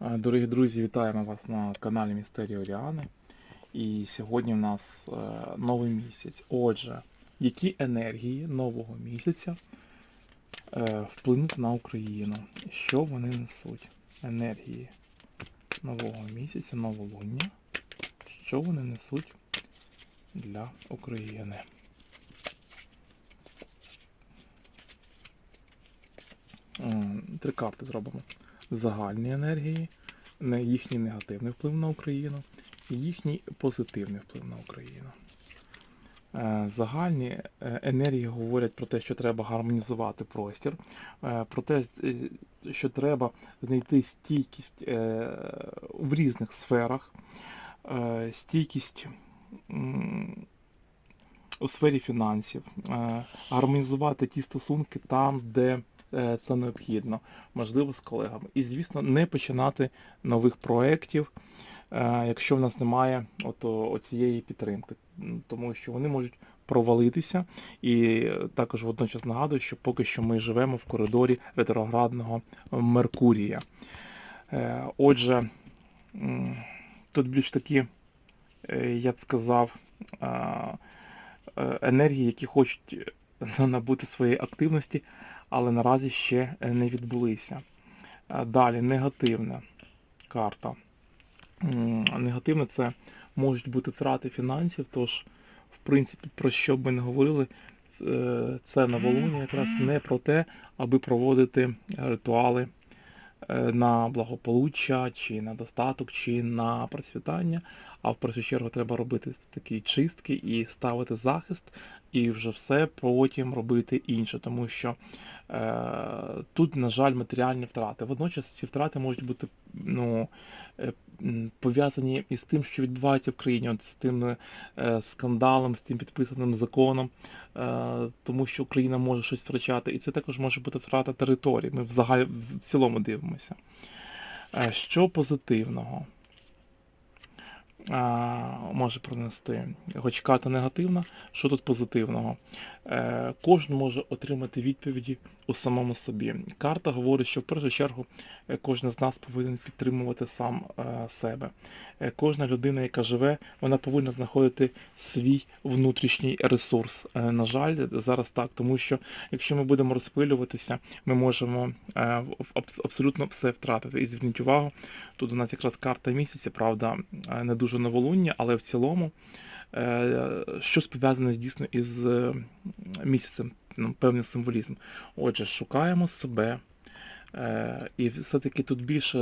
Е, Дорогі друзі, вітаємо вас на каналі Містерії Оріани. І сьогодні в нас е, новий місяць. Отже, які енергії нового місяця е, вплинуть на Україну? Що вони несуть? Енергії нового місяця, новолуння. Що вони несуть для України? Три карти зробимо. Загальні енергії, не їхній негативний вплив на Україну і їхній позитивний вплив на Україну. Е, Загальні е, енергії говорять про те, що треба гармонізувати простір, е, про те, що треба знайти стійкість в різних сферах, стійкість у сфері фінансів, гармонізувати ті стосунки там, де це необхідно, можливо, з колегами. І, звісно, не починати нових проєктів, е, якщо в нас немає оцієї підтримки, тому що вони можуть провалитися. І е, також водночас нагадую, що поки що ми живемо в коридорі ретроградного Меркурія. Е, Отже, тут більш такі, е, я б сказав, е, енергії, які хочуть е, набути своєї активності, але наразі ще е, не відбулися. Е, Далі, негативна карта. Негативне це можуть бути втрати фінансів, тож, в принципі, про що б ми не говорили, е, це новолуння якраз не про те, аби проводити ритуали на благополуччя, чи на достаток, чи на процвітання, а в першу чергу треба робити такі чистки і ставити захист, і вже все потім робити інше, тому що е, тут, на жаль, матеріальні втрати. Водночас ці втрати можуть бути ну, е, пов'язані із тим, що відбувається в країні, от з тим е, скандалом, з тим підписаним законом, е, тому що Україна може щось втрачати, і це також може бути втрата території. Ми взагалі в цілому дивимося. Е, Що позитивного? може принести. Хоч карта негативна, що тут позитивного? Кожен може отримати відповіді у самому собі. Карта говорить, що в першу чергу е, кожен з нас повинен підтримувати сам е, себе. Е, кожна людина, яка живе, вона повинна знаходити свій внутрішній ресурс. На жаль, зараз так, тому що якщо ми будемо розпилюватися, ми можемо абсолютно все втратити. І зверніть увагу, тут у нас якраз карта місяця, правда, не дуже новолуння, але в цілому щось пов'язане дійсно із місяцем, ну, певний символізм. Отже, шукаємо себе. е, І все-таки тут більше